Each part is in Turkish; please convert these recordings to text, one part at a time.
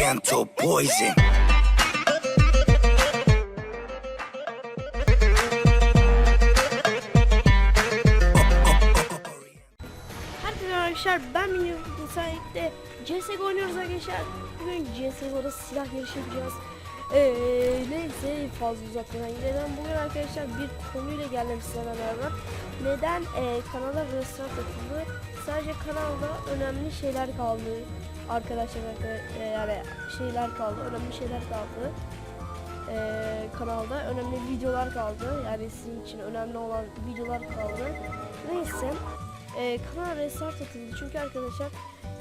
Oriental poison. Herkese arkadaşlar ben Minyon Müsait'te CSGO oynuyoruz arkadaşlar. Bugün CSGO'da silah yarışı yapacağız. Ee, neyse fazla uzatmadan gidelim. Bugün arkadaşlar bir konuyla geldim size beraber. Neden ee, kanala restart atıldı? Sadece kanalda önemli şeyler kaldı. Arkadaşlar arka- e, yani şeyler kaldı. Önemli şeyler kaldı. Ee, kanalda önemli videolar kaldı. Yani sizin için önemli olan videolar kaldı. Neyse e, kanal restart atıldı çünkü arkadaşlar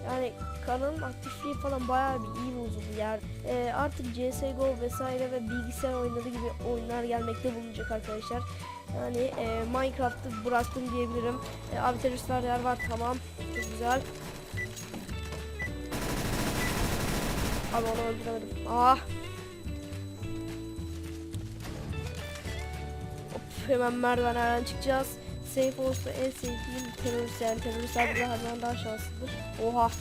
yani kanalın aktifliği falan bayağı bir iyi bozuldu yani e, artık CSGO vesaire ve bilgisayar oyunları gibi oyunlar gelmekte bulunacak arkadaşlar yani e, Minecraft'ı bıraktım diyebilirim e, abi teröristler var tamam çok güzel abi onu öldüremedim ah Hop, hemen merdivenlerden çıkacağız Safe olsa en sevdiğim terörist yani teröristler bize her daha şanslıdır. Oha.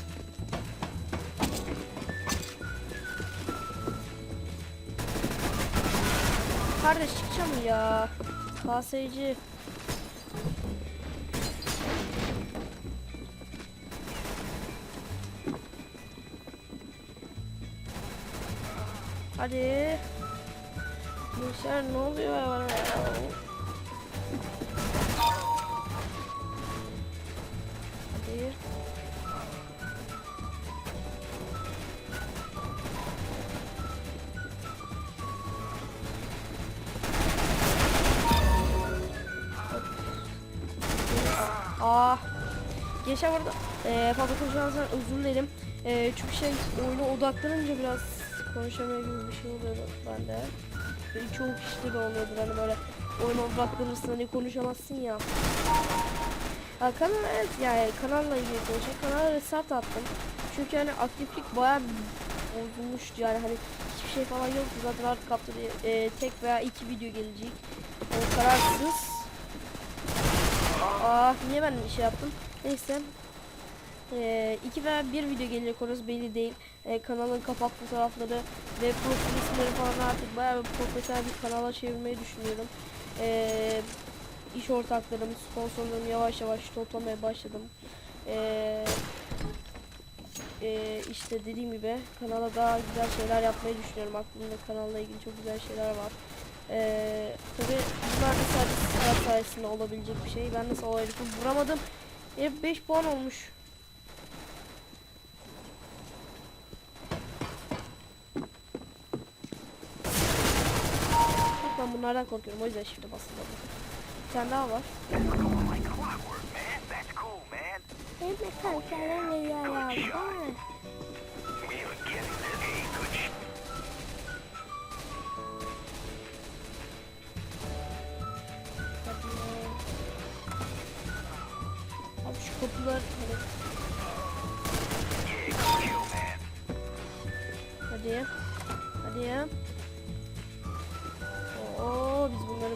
Kardeş çıkacağım ya. KSC. Hadi. Gençler ne oluyor ya? Hadi. Ah. Gençler burada e, fazla konuşmazsan özür dilerim. E, çünkü şey oyuna odaklanınca biraz konuşamıyor gibi bir şey oluyordu bende. Ve çoğu kişide de oluyordur hani böyle oyuna odaklanırsın hani konuşamazsın ya. Ha, kanal evet yani kanalla ilgili konuşayım. Kanala restart attım. Çünkü hani aktiflik bayağı bozulmuştu yani hani hiçbir şey falan yoktu zaten artık haftada e, tek veya iki video gelecek. Yani kararsız. Aa niye ben şey yaptım? Neyse. E, iki veya bir video gelecek orası belli değil. E, kanalın kapak fotoğrafları ve profil isimleri falan artık bayağı bir profesyonel bir kanala çevirmeyi düşünüyorum. Eee iş ortaklarım, sponsorlarımı yavaş yavaş toplamaya başladım. Ee, e, işte dediğim gibi kanala daha güzel şeyler yapmayı düşünüyorum. Aklımda kanalla ilgili çok güzel şeyler var. Ee, tabi bunlar da sadece silah sayesinde olabilecek bir şey. Ben nasıl o herifi vuramadım. Herif 5 puan olmuş. Ben bunlardan korkuyorum. O yüzden shift'e bastım. Bir tane daha var. Hem de kanserler veriyorlar değil mi? Hadi. Abi şu kapılar hani man. hadi. Hadi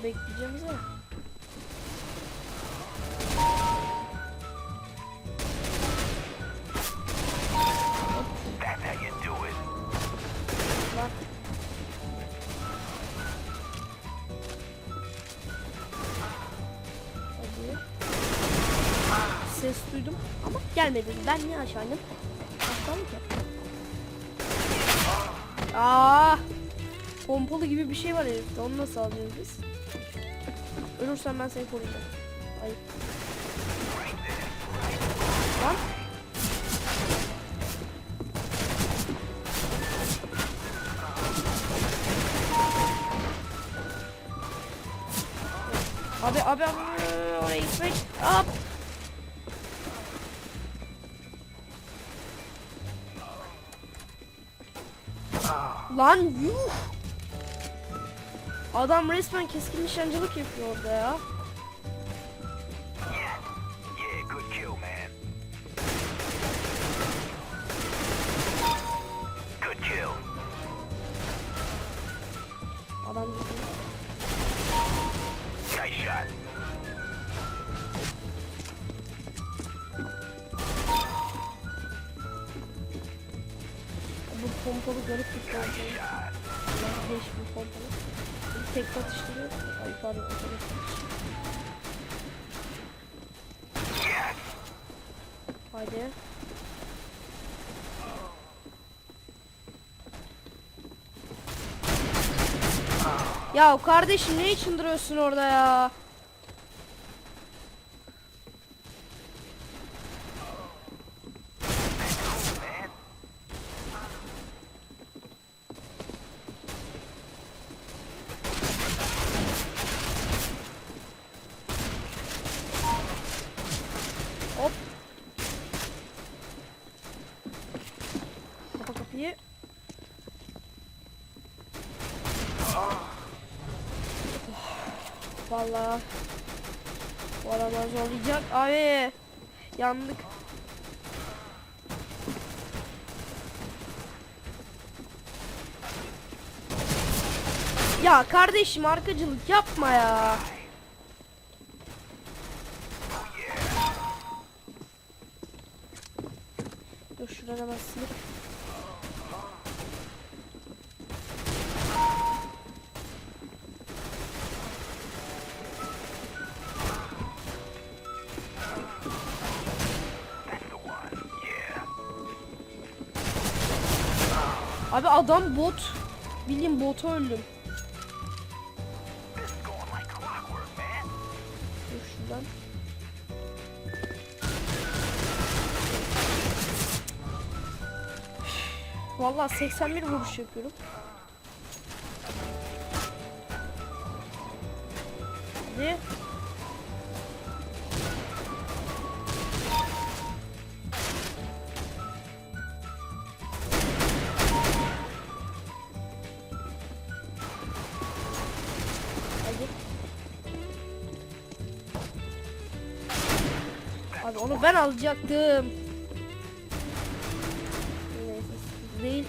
it. Lan. Hadi. Ses duydum ama gelmedi. Ben niye aşağı indim? Aşağı mı ki? Aa! Pompalı gibi bir şey var herifte. Onu nasıl alacağız biz? Ölürsen ben seni koruyacağım. Ayıp. Lan. Abi abi abi oraya gitmek. Hop. Lan yuh. Adam resmen keskin nişancılık yapıyor orada ya. Adam bu pompalı garip bir pompalı. Leş bir pompalı. Tek atıştırıyor. Ay pardon. Haydi. Ya kardeşim ne için duruyorsun orada ya? Vallahi bu aralar zorlayacak. Abi yandık. Ya kardeşim arkacılık yapma ya. Dur şuradan hemen Abi adam bot. Bildiğin botu öldüm. Dur şuradan. Vallahi 81 vuruş yapıyorum. Hadi. Onu ben alacaktım. Sıkıntı değil.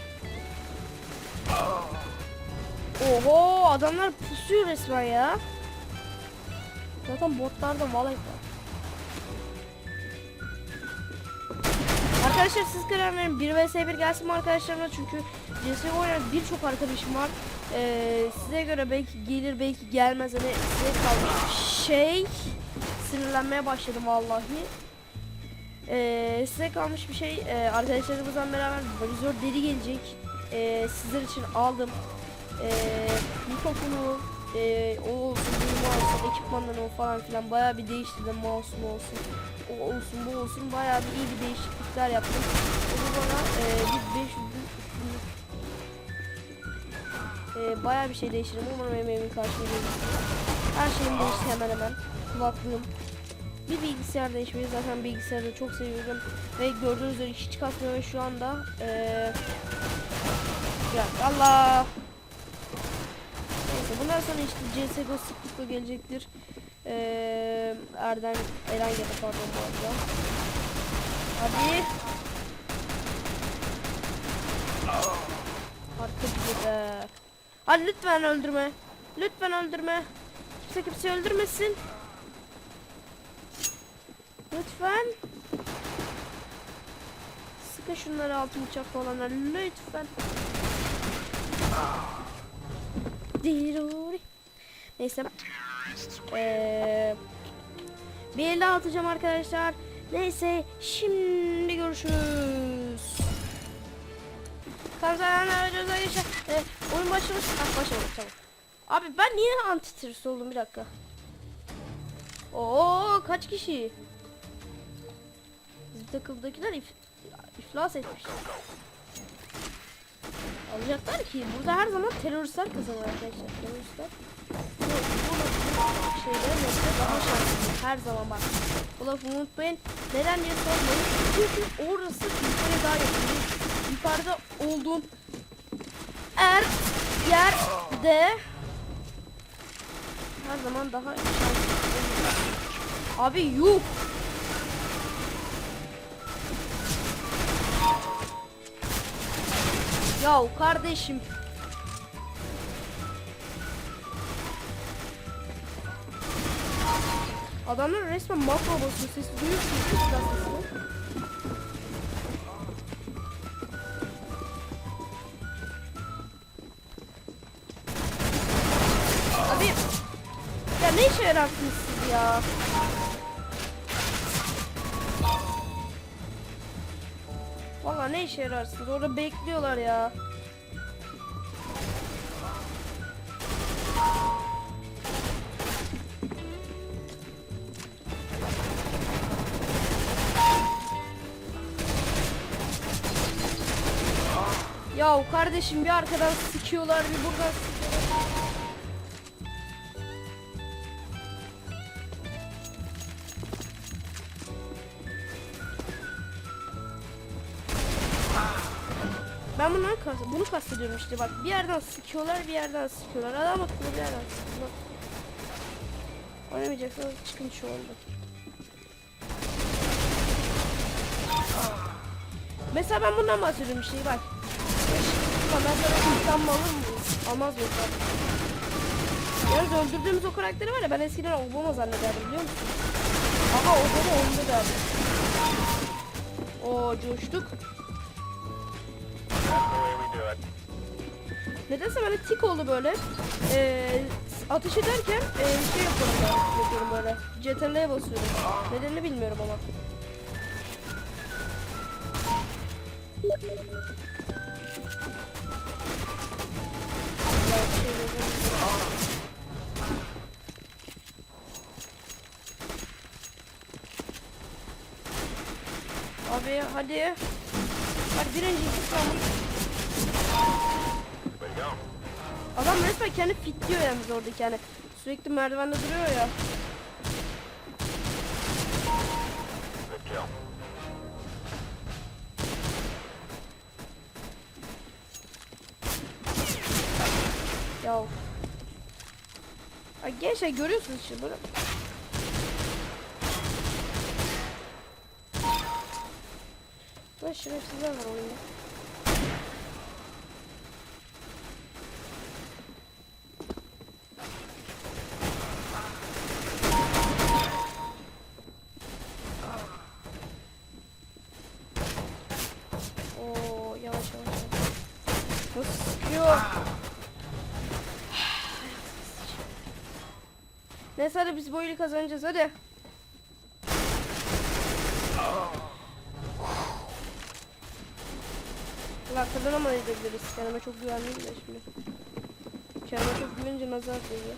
Oho adamlar pusuyor resmen ya. Zaten botlarda malay var. Arkadaşlar siz karar verin 1 vs 1 gelsin mi arkadaşlarımla çünkü CSGO oynayan birçok arkadaşım var. Ee, size göre belki gelir belki gelmez hani size kalmış şey sinirlenmeye başladım vallahi. Ee, size kalmış bir şey ee, arkadaşlarımızla beraber valizör deri gelecek. Ee, sizler için aldım. Ee, mikrofonu ee, o olsun bu olsun ekipmanları falan filan bayağı bir değiştirdim mouse olsun o olsun bu olsun bayağı bir iyi bir değişiklikler yaptım. O da bana ee, bir 500 bin üstünlük ee, bayağı bir şey değiştirdim. Umarım emeğimin karşılığı gelir. Her şeyim değişti hemen hemen. Kulaklığım, bir bilgisayar değişmeyi zaten bilgisayarı çok seviyorum ve gördüğünüz üzere hiç kasmıyor ve şu anda ya Allah Neyse bundan sonra işte CSGO sıklıkla gelecektir. Eee Erdem Eren ya da pardon bu arada. Hadi. Bir de. Hadi lütfen öldürme. Lütfen öldürme. Kimse kimse öldürmesin. Lütfen. Sıkın şunları altın bıçak olanlar lütfen. Diruri. Neyse. Ee, bir elle atacağım arkadaşlar. Neyse şimdi görüşürüz. Ödüyoruz arkadaşlar. Ee, oyun başlamış. Ah başlamış tamam. Abi ben niye anti oldum bir dakika. Oo kaç kişi? Takımdakiler if iflas etmiş. Alacaklar ki burada her zaman teröristler kazanır arkadaşlar. Teröristler bu, bu, bu şeyler mesela daha şanslı. Her zaman bak. Bu lafı unutmayın. Neden diye sormayın. Çünkü orası yukarıya daha yakın. Yukarıda olduğum er yerde her zaman daha şanslı. Abi yuh. Ya kardeşim. Adamlar resmen makro basıyor. Ses duyuyorsunuz değil işe yararsınız? Orada bekliyorlar ya. Ya kardeşim bir arkadan sikiyorlar bir buradan kastediyorum işte bak bir yerden sıkıyorlar bir yerden sıkıyorlar adam akıllı bir yerden sıkıyorlar. Oynamayacaksanız çıkın şu anda. Mesela ben bundan bahsediyorum işte bak. Ulan ben sana mı alır mıyım? Almaz mıyım? Yalnız öldürdüğümüz o karakteri var ya ben eskiden Obama zannederdim biliyor musun? Aha Obama onda derdim. Oo coştuk. Nedense böyle tik oldu böyle. Ee, ateş ederken e, şey yapıyorum ben. Yapıyorum böyle. CTRL'ye basıyorum. Nedenini bilmiyorum ama. Abi hadi. Hadi birinci. Way Adam resmen kendi fitliyor yalnız oradaki yani. Sürekli merdivende duruyor ya. Ya. Ay gençler görüyorsunuz işte böyle. Lan şerefsizler var oyunda. Oo yavaş yavaş. yavaş. Nasıl sıkıyor? Neyse hadi biz bu oyunu kazanacağız hadi. La kazanamayabiliriz. Kendime çok güvenliyim de şimdi. Kendime çok güvenince nazar değiyor.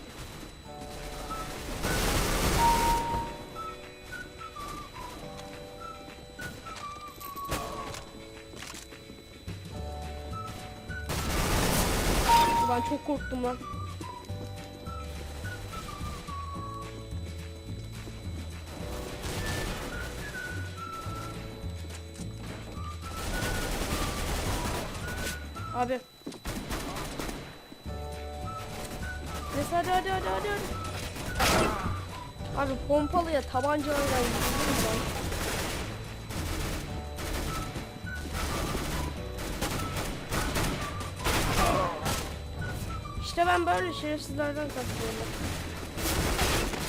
Ben çok korktum lan. Abi. Neyse hadi hadi hadi hadi hadi. Abi pompalıya tabancalarla ben. İşte ben böyle şerefsizlerden kaçıyorum.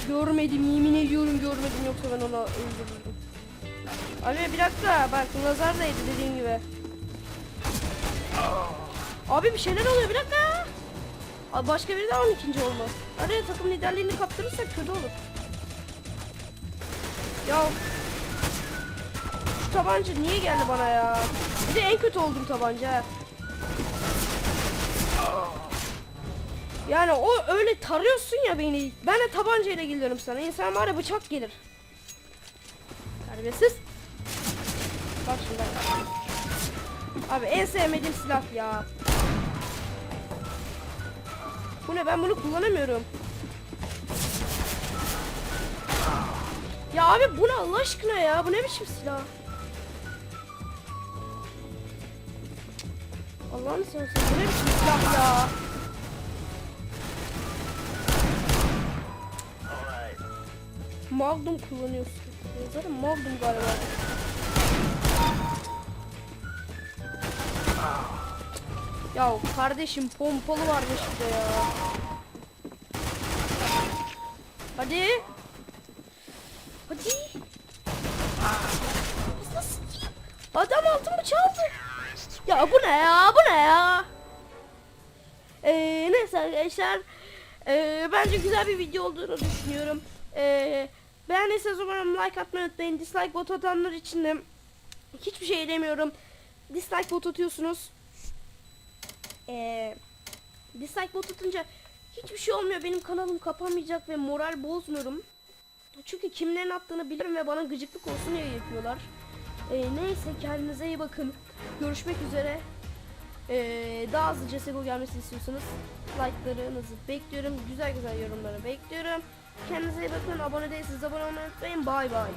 Görmedim yemin ediyorum görmedim yoksa ben onu öldürürdüm. Abi bir dakika bak nazar değdi dediğim gibi. Abi bir şeyler oluyor bir dakika. Abi başka biri daha 12. olmaz. Hadi takım liderliğini kaptırırsak kötü olur. Ya şu tabanca niye geldi bana ya? Bir de en kötü oldum tabanca. Yani o öyle tarıyorsun ya beni. Ben de tabancayla geliyorum sana. İnsan var ya bıçak gelir. Terbiyesiz. Bak şimdi. Abi en sevmediğim silah ya. Bu ne ben bunu kullanamıyorum. Ya abi bu ne Allah aşkına ya? Bu ne biçim silah? Allah'ını seversen bu ne biçim silah ya? Magnum kullanıyorsun. Zaten Magnum galiba. Ya kardeşim pompalı varmış bir de ya. Hadi. Hadi. Adam altımı çaldı. Ya bu ne ya? Bu ne ya? Ee, neyse arkadaşlar. Ee, bence güzel bir video olduğunu düşünüyorum. Ee, beğendiyseniz umarım like atmayı unutmayın. Dislike bot atanlar için de hiçbir şey demiyorum. Dislike bot atıyorsunuz. Ee, dislike bot atınca hiçbir şey olmuyor. Benim kanalım kapanmayacak ve moral bozmuyorum. Çünkü kimlerin attığını bilirim ve bana gıcıklık olsun diye yapıyorlar. Ee, neyse kendinize iyi bakın. Görüşmek üzere. Ee, daha hızlı CSGO gelmesini istiyorsanız like'larınızı bekliyorum. Güzel güzel yorumları bekliyorum. Kendinize iyi bakın. Abone değilseniz abone olmayı unutmayın. Bay bay.